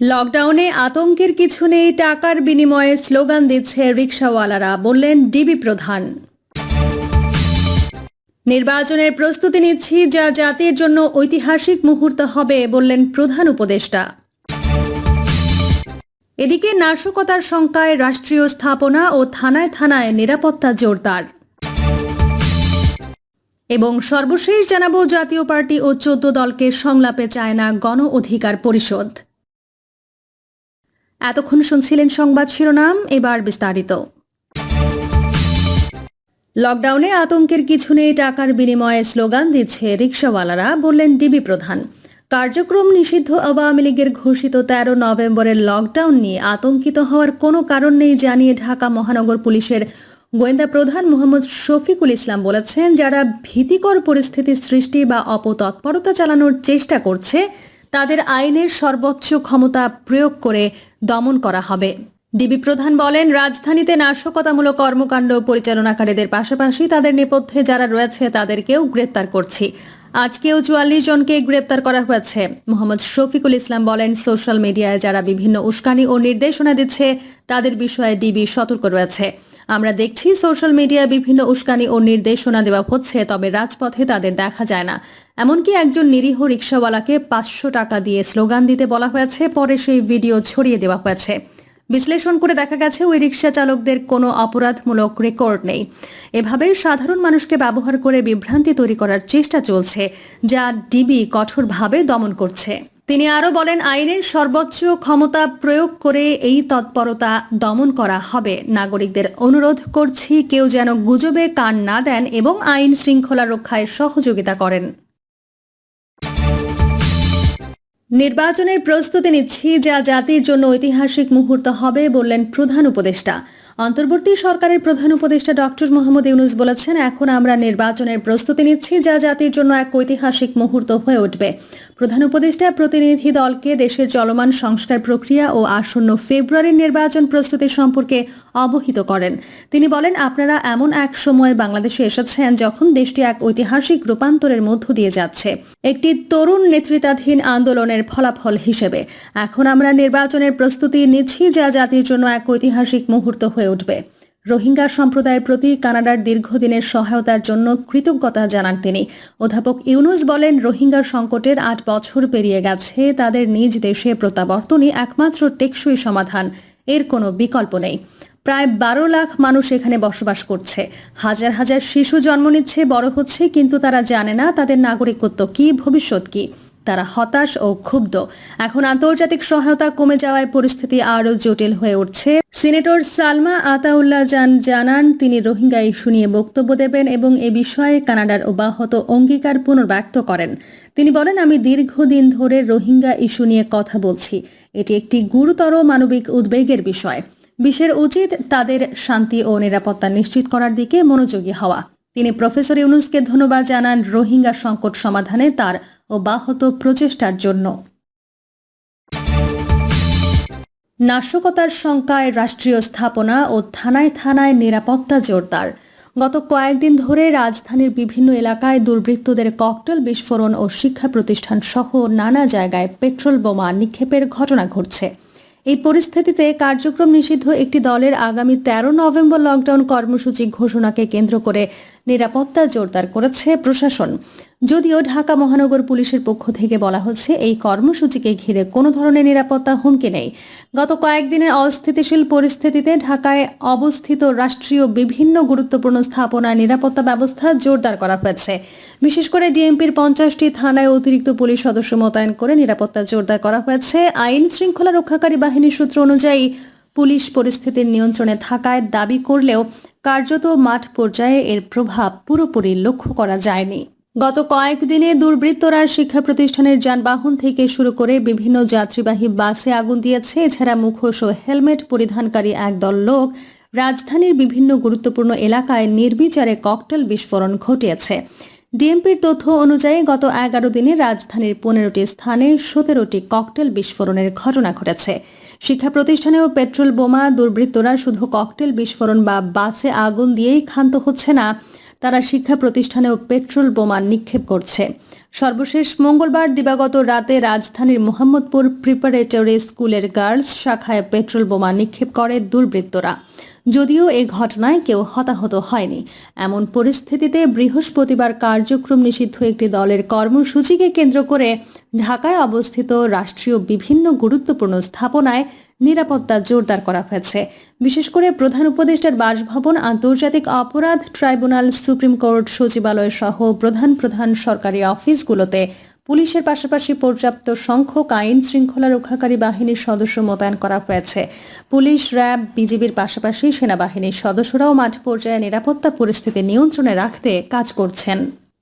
লকডাউনে আতঙ্কের কিছু নেই, টাকার বিনিময়ে স্লোগান দিচ্ছে রিকশাওয়ালারা বললেন ডিবি প্রধান। নির্বাচনের প্রস্তুতি নিচ্ছি, যা জাতির জন্য ঐতিহাসিক মুহূর্ত হবে, বললেন প্রধান উপদেষ্টা। এদিকে নাশকতার শঙ্কায় রাষ্ট্রীয় স্থাপনা ও থানায় থানায় নিরাপত্তা জোরদার। এবং সর্বশেষ জানাব, জাতীয় পার্টি ও চোদ্দ দলকে সংলাপে চায় না গণ অধিকার পরিষদ। এতক্ষণ শুনছিলেন সংবাদ শিরোনাম, এবার বিস্তারিত। লকডাউনে আতঙ্কের কিছু নেই, টাকার বিনিময়ে স্লোগান দিচ্ছে রিকশাওয়ালারা বললেন ডিবি প্রধান। কার্যক্রম নিষিদ্ধ আওয়ামী লীগের ঘোষিত তেরো নভেম্বরের লকডাউন নিয়ে আতঙ্কিত হওয়ার কোনো কারণ নেই জানিয়ে ঢাকা মহানগর পুলিশের গোয়েন্দা প্রধান মোহাম্মদ শফিকুল ইসলাম বলেছেন, যারা ভীতিকর পরিস্থিতি সৃষ্টি বা অপতৎপরতা চালানোর চেষ্টা করছে তাদের আইনের সর্বোচ্চ ক্ষমতা প্রয়োগ করে দমন করা হবে। ডিবি প্রধান বলেন, রাজধানীতে নাশকতামূলক কর্মকাণ্ড পরিচালনাকারীদের পাশাপাশি তাদের নেপথ্যে যারা রয়েছে তাদেরকেও গ্রেপ্তার করছি। আজকেও চুয়াল্লিশ জনকে গ্রেপ্তার করা হয়েছে। মোহাম্মদ শফিকুল ইসলাম বলেন, সোশ্যাল মিডিয়ায় যারা বিভিন্ন উস্কানি ও নির্দেশনা দিচ্ছে, তাদের বিষয়ে ডিবি সতর্ক রয়েছে। আমরা দেখছি সোশ্যাল মিডিয়ায় বিভিন্ন উস্কানি ও নির্দেশনা দেওয়া হচ্ছে, তবে রাজপথে তাদের দেখা যায় না। এমনকি একজন নিরীহ রিক্সাওয়ালাকে পাঁচশো টাকা দিয়ে স্লোগান দিতে বলা হয়েছে, পরে সেই ভিডিও ছড়িয়ে দেওয়া হয়েছে। বিশ্লেষণ করে দেখা গেছে, ওই রিক্সা চালকদের কোনো অপরাধমূলক রেকর্ড নেই। এভাবে সাধারণ মানুষকে ব্যবহার করে বিভ্রান্তি তৈরি করার চেষ্টা চলছে, যা ডিবি কঠোরভাবে দমন করছে। তিনি আরও বলেন, আইনের সর্বোচ্চ ক্ষমতা প্রয়োগ করে এই তৎপরতা দমন করা হবে। নাগরিকদের অনুরোধ করছি, কেউ যেন গুজবে কান না দেন এবং আইন শৃঙ্খলা রক্ষায় সহযোগিতা করেন। নির্বাচনের প্রস্তুতি নিচ্ছি যা জাতির জন্য ঐতিহাসিক মুহূর্ত হবে বললেন প্রধান উপদেষ্টা। অন্তর্বর্তী সরকারের প্রধান উপদেষ্টা ডক্টর মোহাম্মদ ইউনুস বলেছেন, এখন আমরা নির্বাচনের প্রস্তুতি নিচ্ছি যা জাতির জন্য এক ঐতিহাসিক মুহূর্ত হয়ে উঠবে। প্রধান উপদেষ্টা প্রতিনিধি দলকে দেশের চলমান সংস্কার প্রক্রিয়া ও আসন্ন ফেব্রুয়ারির নির্বাচন প্রস্তুতি সম্পর্কে অবহিত করেন। তিনি বলেন, আপনারা এমন এক সময় বাংলাদেশে এসেছেন যখন দেশটি এক ঐতিহাসিক রূপান্তরের মধ্য দিয়ে যাচ্ছে, একটি তরুণ নেতৃত্বাধীন আন্দোলনের ফলাফল হিসেবে। এখন আমরা নির্বাচনের প্রস্তুতি নিচ্ছি যা জাতির জন্য এক ঐতিহাসিক মুহূর্ত হয়ে উঠবে। রোহিঙ্গা সম্প্রদায়ের প্রতি কানাডার দীর্ঘদিনের সহায়তার জন্য কৃতজ্ঞতা জানান তিনি। অধ্যাপক ইউনুস বলেন, রোহিঙ্গা সংকটের আট বছর পেরিয়ে গেছে, তাদের নিজ দেশে প্রত্যাবর্তনই একমাত্র টেকসই সমাধান, এর কোনো বিকল্প নেই। প্রায় বারো লাখ মানুষ এখানে বসবাস করছে। হাজার হাজার শিশু জন্ম নিচ্ছে, বড় হচ্ছে, কিন্তু তারা জানে না তাদের নাগরিকত্ব কি, ভবিষ্যৎ কি। তারা হতাশ ও ক্ষুব্ধ। এখন আন্তর্জাতিক সহায়তা কমে যাওয়ায় পরিস্থিতি আরও জটিল হয়ে উঠছে। সিনেটর সালমা আতাউল্লাহ জান জানান, তিনি রোহিঙ্গা ইস্যু নিয়ে বক্তব্য দেবেন এবং এ বিষয়ে কানাডার অব্যাহত অঙ্গীকার পুনর্ব্যক্ত করেন। তিনি বলেন, আমি দীর্ঘদিন ধরে রোহিঙ্গা ইস্যু নিয়ে কথা বলছি। এটি একটি গুরুতর মানবিক উদ্বেগের বিষয়। বিশ্বের উচিত তাদের শান্তি ও নিরাপত্তা নিশ্চিত করার দিকে মনোযোগী হওয়া। তিনি প্রফেসর ইউনুসকে ধন্যবাদ জানান রোহিঙ্গা সংকট সমাধানে তার অব্যাহত প্রচেষ্টার জন্য। নাশকতার শঙ্কায় রাষ্ট্রীয় স্থাপনা ও থানায় থানায় নিরাপত্তা জোরদার। গত কয়েকদিন ধরে রাজধানীর বিভিন্ন এলাকায় দুর্বৃত্তদের ককটেল বিস্ফোরণ ও শিক্ষা প্রতিষ্ঠান সহ নানা জায়গায় পেট্রোল বোমা নিক্ষেপের ঘটনা ঘটছে। এই পরিস্থিতিতে কার্যক্রম নিষিদ্ধ একটি দলের আগামী তেরো নভেম্বর লকডাউন কর্মসূচি ঘোষণাকে কেন্দ্র করে নিরাপত্তা জোরদার করেছে প্রশাসন। যদিও ঢাকা মহানগর পুলিশের পক্ষ থেকে বলা হচ্ছে, এই কর্মসূচিকে ঘিরে কোনো ধরনের নিরাপত্তা হুমকি নেই। গত কয়েকদিনের অস্থিতিশীল পরিস্থিতিতে ঢাকায় অবস্থিত রাষ্ট্রীয় বিভিন্ন গুরুত্বপূর্ণ স্থাপনায় নিরাপত্তা ব্যবস্থা জোরদার করা হয়েছে। বিশেষ করে ডিএমপির পঞ্চাশটি থানায় অতিরিক্ত পুলিশ সদস্য মোতায়েন করে নিরাপত্তা জোরদার করা হয়েছে। আইন শৃঙ্খলা রক্ষাকারী বাহিনীর সূত্র অনুযায়ী পুলিশ পরিস্থিতির নিয়ন্ত্রণে থাকায় দাবি করলেও কার্যত মাঠ পর্যায়ে এর প্রভাব পুরোপুরি লক্ষ্য করা যায়নি। গত কয়েকদিনে দুর্বৃত্তরা শিক্ষা প্রতিষ্ঠানের যানবাহন থেকে শুরু করে বিভিন্ন যাত্রীবাহী বাসে আগুন দিয়েছে। এছাড়া মুখোশ ও হেলমেট পরিধানকারী একদল লোক রাজধানীর বিভিন্ন গুরুত্বপূর্ণ এলাকায় নির্বিচারে ককটেল বিস্ফোরণ ঘটিয়েছে। ডিএমপির তথ্য অনুযায়ী গত এগারো দিনে রাজধানীর পনেরোটি স্থানে সতেরোটি ককটেল বিস্ফোরণের ঘটনা ঘটেছে। শিক্ষা প্রতিষ্ঠানেও পেট্রোল বোমা দুর্বৃত্তরা শুধু ককটেল বিস্ফোরণ বা বাসে আগুন দিয়েই ক্ষান্ত হচ্ছে না তারা শিক্ষা প্রতিষ্ঠানেও পেট্রোল বোমা নিক্ষেপ করছে। সর্বশেষ মঙ্গলবার দিবাগত রাতে রাজধানীর মোহাম্মদপুর প্রিপারেটরি স্কুলের গার্লস শাখায় পেট্রোল বোমা নিক্ষেপ করে দুর্বৃত্তরা। যদিও এ ঘটনায় কেউ হতাহত হয়নি। এমন পরিস্থিতিতে বৃহস্পতিবার কার্যক্রম নিষিদ্ধ একটি দলের কর্মসূচিকে কেন্দ্র করে ঢাকায় অবস্থিত রাষ্ট্রীয় বিভিন্ন গুরুত্বপূর্ণ স্থাপনায় নিরাপত্তা জোরদার করা হয়েছে। বিশেষ করে প্রধান উপদেষ্টার বাসভবন, আন্তর্জাতিক অপরাধ ট্রাইব্যুনাল, সুপ্রিম কোর্ট সচিবালয় সহ প্রধান প্রধান সরকারি অফিসগুলোতে পুলিশের পাশাপাশি পর্যাপ্ত সংখ্যক আইন শৃঙ্খলা রক্ষাকারী বাহিনীর সদস্য মোতায়েন করা হয়েছে। পুলিশ, র্যাব, বিজিবির পাশাপাশি সেনাবাহিনীর সদস্যরাও মাঠ পর্যায়ে নিরাপত্তা পরিস্থিতি নিয়ন্ত্রণে রাখতে কাজ করছেন।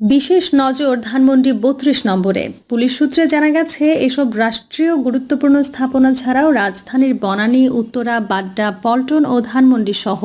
বিশেষ নজর ধানমন্ডি বত্রিশ নম্বরে। পুলিশ সূত্রে জানা গেছে, এসব রাষ্ট্রীয় গুরুত্বপূর্ণ স্থাপনা ছাড়াও রাজধানীর বনানী, উত্তরা, বাড্ডা, পল্টন ও ধানমন্ডি সহ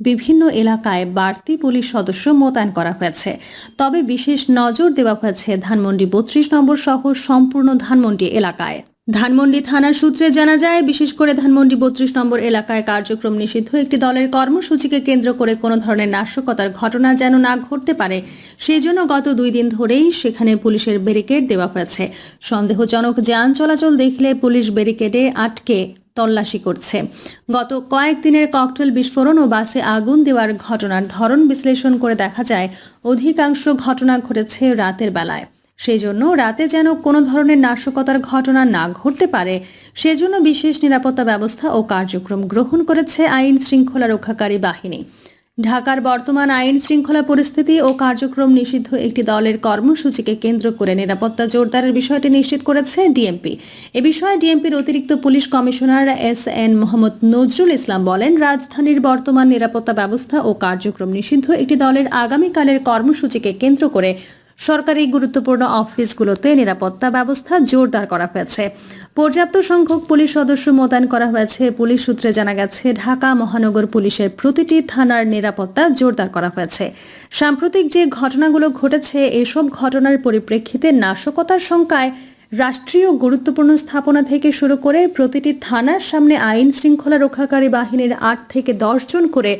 বিভিন্ন এলাকায় বাড়তি পুলিশ সদস্য মোতায়েন করা হয়েছে। তবে বিশেষ নজর দেওয়া হয়েছে ধানমন্ডি বত্রিশ নম্বর সহ সম্পূর্ণ ধানমন্ডি এলাকায়। ধানমন্ডি থানার সূত্রে জানা যায়, বিশেষ করে ধানমন্ডি বত্রিশ নম্বর এলাকায় কার্যক্রম নিষিদ্ধ। একটি দলের কর্মসূচিকে কেন্দ্র করে কোনো ধরনের নাশকতার ঘটনা যেন না ঘটতে পারে সেই জন্য গত দুই দিন ধরেই সেখানে পুলিশের ব্যারিকেড দেওয়া হয়েছে। সন্দেহজনক যান চলাচল দেখলে পুলিশ ব্যারিকেডে আটকে তল্লাশি করছে। গত কয়েকদিনের ককটেল বিস্ফোরণ ও বাসে আগুন দেওয়ার ঘটনার ধরন বিশ্লেষণ করে দেখা যায়, অধিকাংশ ঘটনা ঘটেছে রাতের বেলায়। সেই জন্য রাতে যেন কোনো ধরনের নাশকতার ঘটনা না ঘটতে পারে, সেজন্য বিশেষ নিরাপত্তা ব্যবস্থা ও কার্যক্রম গ্রহণ করেছে আইন শৃঙ্খলা রক্ষাকারী বাহিনী। ঢাকার বর্তমান আইন শৃঙ্খলা পরিস্থিতি ও কার্যক্রম নিষিদ্ধ একটি দলের কর্মসূচিকে কেন্দ্র করে নিরাপত্তা জোরদারের বিষয়টি নিশ্চিত করেছে ডিএমপি। এ বিষয়ে ডিএমপির অতিরিক্ত police commissioner S N Mohammad Nazrul Islam বলেন, রাজধানীর বর্তমান নিরাপত্তা ব্যবস্থা ও কার্যক্রম নিষিদ্ধ একটি দলের আগামীকালের কর্মসূচিকে কেন্দ্র করে সরকারি গুরুত্বপূর্ণ অফিসগুলোতে নিরাপত্তা ব্যবস্থা জোরদার করা হয়েছে। পর্যাপ্ত সংখ্যক পুলিশ সদস্য মোতায়েন করা হয়েছে। পুলিশ সূত্রে জানা গেছে, ঢাকা মহানগর পুলিশের প্রতিটি থানার নিরাপত্তা জোরদার করা হয়েছে। সাম্প্রতিক যে ঘটনাগুলো ঘটেছে, এসব ঘটনার পরিপ্রেক্ষিতে নাশকতার সংখ্যায় রাষ্ট্রীয় গুরুত্বপূর্ণ স্থাপনা থেকে শুরু করে প্রতিটি থানার সামনে আইন শৃঙ্খলা রক্ষাকারী বাহিনীর আট থেকে জন করে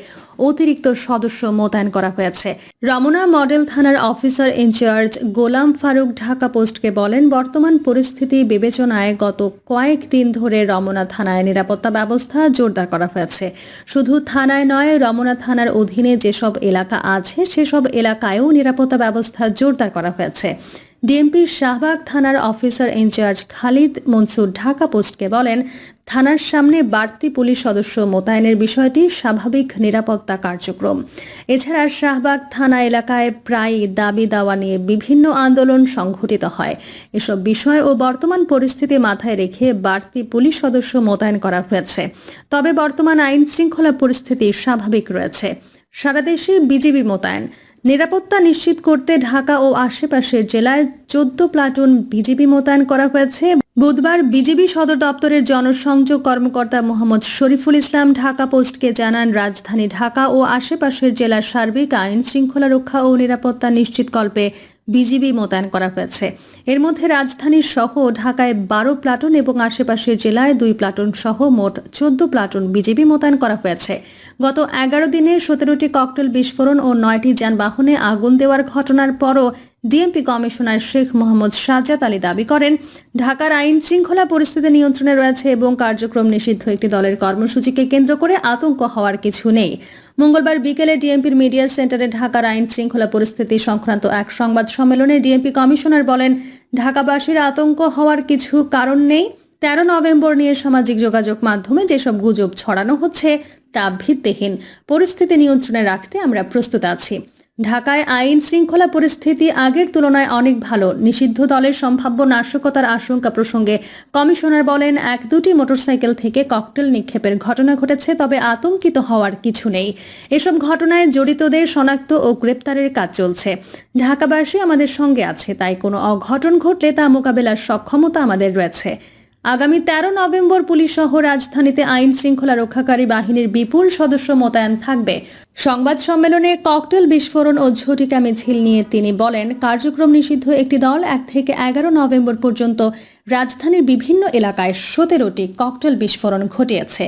অতিরিক্ত সদস্য মোতায়েন করা হয়েছে। রমনা মডেল থানার officer in charge Golam Faruk Dhaka পোস্টকে বলেন, বর্তমান পরিস্থিতি বিবেচনায় গত কয়েকদিন ধরে রমনা থানায় নিরাপত্তা ব্যবস্থা জোরদার করা হয়েছে। শুধু থানায় নয়, রমনা থানার অধীনে যেসব এলাকা আছে, সেসব এলাকায়ও নিরাপত্তা ব্যবস্থা জোরদার করা হয়েছে। ডিএমপির শাহবাগ থানার officer in charge Khalid Mansur Dhaka পোস্টকে বলেন, থানার সামনে বাড়তি পুলিশ সদস্য মোতায়েনের বিষয়টি স্বাভাবিক নিরাপত্তা কার্যক্রম। এছাড়া শাহবাগ থানা এলাকায় প্রায় দাবি দাওয়া নিয়ে বিভিন্ন আন্দোলন সংঘটিত হয়। এসব বিষয় ও বর্তমান পরিস্থিতি মাথায় রেখে বাড়তি পুলিশ সদস্য মোতায়েন করা হয়েছে। তবে বর্তমান আইন শৃঙ্খলা পরিস্থিতি স্বাভাবিক রয়েছে। সারা দেশে বিজিবি মোতায়েন। নিরাপত্তা নিশ্চিত করতে ঢাকা ও আশেপাশের জেলায় চোদ্দ প্লাটুন বিজিবি মোতায়েন করা হয়েছে। বুধবার বিজিবি সদর দপ্তরের জনসংযোগ কর্মকর্তা মোহাম্মদ শরীফুল ইসলাম ঢাকা পোস্টকে জানান, রাজধানী ঢাকা ও আশেপাশের জেলার সার্বিক আইন শৃঙ্খলা রক্ষা ও নিরাপত্তা নিশ্চিতকল্পে বিজিবি মোতায়েন করা হয়েছে। এর মধ্যে রাজধানীর সহ ঢাকায় বারো প্লাটুন এবং আশেপাশের জেলায় দুই প্লাটুন সহ মোট চোদ্দ প্লাটুন বিজিবি মোতায়েন করা হয়েছে। গত এগারো দিনে সতেরোটি ককটেল বিস্ফোরণ ও নয়টি যানবাহনে আগুন দেওয়ার ঘটনার পরও ডিএমপি কমিশনার শেখ মোহাম্মদ সাজাদ আলী দাবি করেন, ঢাকার আইন শৃঙ্খলা পরিস্থিতি নিয়ন্ত্রণে রয়েছে এবং কার্যক্রম নিষিদ্ধ একটি দলের কর্মসূচিকে কেন্দ্র করে আতঙ্ক হওয়ার কিছু নেই। মঙ্গলবার বিকেলে ডিএমপির মিডিয়া সেন্টারে ঢাকার আইন শৃঙ্খলা পরিস্থিতি সংক্রান্ত এক সংবাদ সম্মেলনে ডিএমপি কমিশনার বলেন, ঢাকাবাসীর আতঙ্ক হওয়ার কিছু কারণ নেই। তেরো নভেম্বর নিয়ে সামাজিক যোগাযোগ মাধ্যমে যেসব গুজব ছড়ানো হচ্ছে তা ভিত্তিহীন। পরিস্থিতি নিয়ন্ত্রণে রাখতে আমরা প্রস্তুত আছি। ঢাকায় আইন শৃঙ্খলা পরিস্থিতি আগের তুলনায় অনেক ভালো। নিষিদ্ধ দলের সম্ভাব্য নাশকতার আশঙ্কা প্রসঙ্গে কমিশনার বলেন, এক দুটি মোটরসাইকেল থেকে ককটেল নিক্ষেপের ঘটনা ঘটেছে, তবে আতঙ্কিত হওয়ার কিছু নেই। এসব ঘটনায় জড়িতদের শনাক্ত ও গ্রেপ্তারের কাজ চলছে। ঢাকাবাসী আমাদের সঙ্গে আছে, তাই কোনো অঘটন ঘটলে তা মোকাবেলার সক্ষমতা আমাদের রয়েছে। আগামী তেরো নভেম্বর পুলিশ সহ রাজধানীতে আইন শৃঙ্খলা রক্ষাকারী বাহিনীর বিপুল সদস্য মোতায়েন থাকবে। সংবাদ সম্মেলনে ককটেল বিস্ফোরণ ও ঝটিকা মিছিল নিয়ে তিনি বলেন, কার্যক্রম নিষিদ্ধ একটি দল এক থেকে এগারো নভেম্বর পর্যন্ত রাজধানীর বিভিন্ন এলাকায় সতেরোটি ককটেল বিস্ফোরণ ঘটিয়েছে।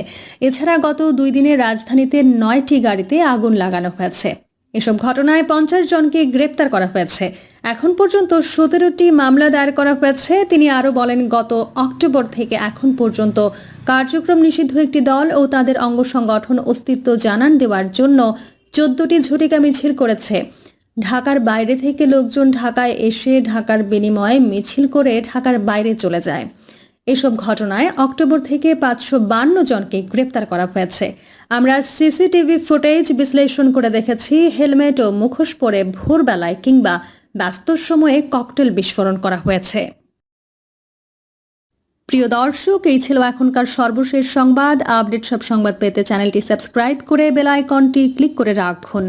এছাড়া গত দুই দিনে রাজধানীতে নয়টি গাড়িতে আগুন লাগানো হয়েছে। এসব ঘটনায় পঞ্চাশ জনকে গ্রেপ্তার করা হয়েছে। এখন পর্যন্ত সতেরোটি মামলা দায়ের করা হয়েছে। তিনি আরও বলেন, গত অক্টোবর থেকে এখন পর্যন্ত কার্যক্রম নিষিদ্ধ একটি দল ও তাদের অঙ্গ সংগঠন অস্তিত্ব জানান দেওয়ার জন্য চোদ্দটি ঝটিকা মিছিল করেছে। ঢাকার বাইরে থেকে লোকজন ঢাকায় এসে ঢাকার বিনিময়ে মিছিল করে ঢাকার বাইরে চলে যায়। এসব ঘটনায় অক্টোবর থেকে পাঁচশো বান্ন জনকে গ্রেপ্তার করা হয়েছে। আমরা সিসিটিভি ফুটেজ বিশ্লেষণ করে দেখেছি, হেলমেট ও মুখোশ পরে ভোরবেলায় কিংবা ব্যস্ত সময়ে ককটেল বিস্ফোরণ করা হয়েছে। প্রিয় দর্শক, এই ছিল এখনকার সর্বশেষ সংবাদ। আপডেট সব সংবাদ পেতে চ্যানেলটি সাবস্ক্রাইব করে বেল আইকনটি ক্লিক করে রাখুন।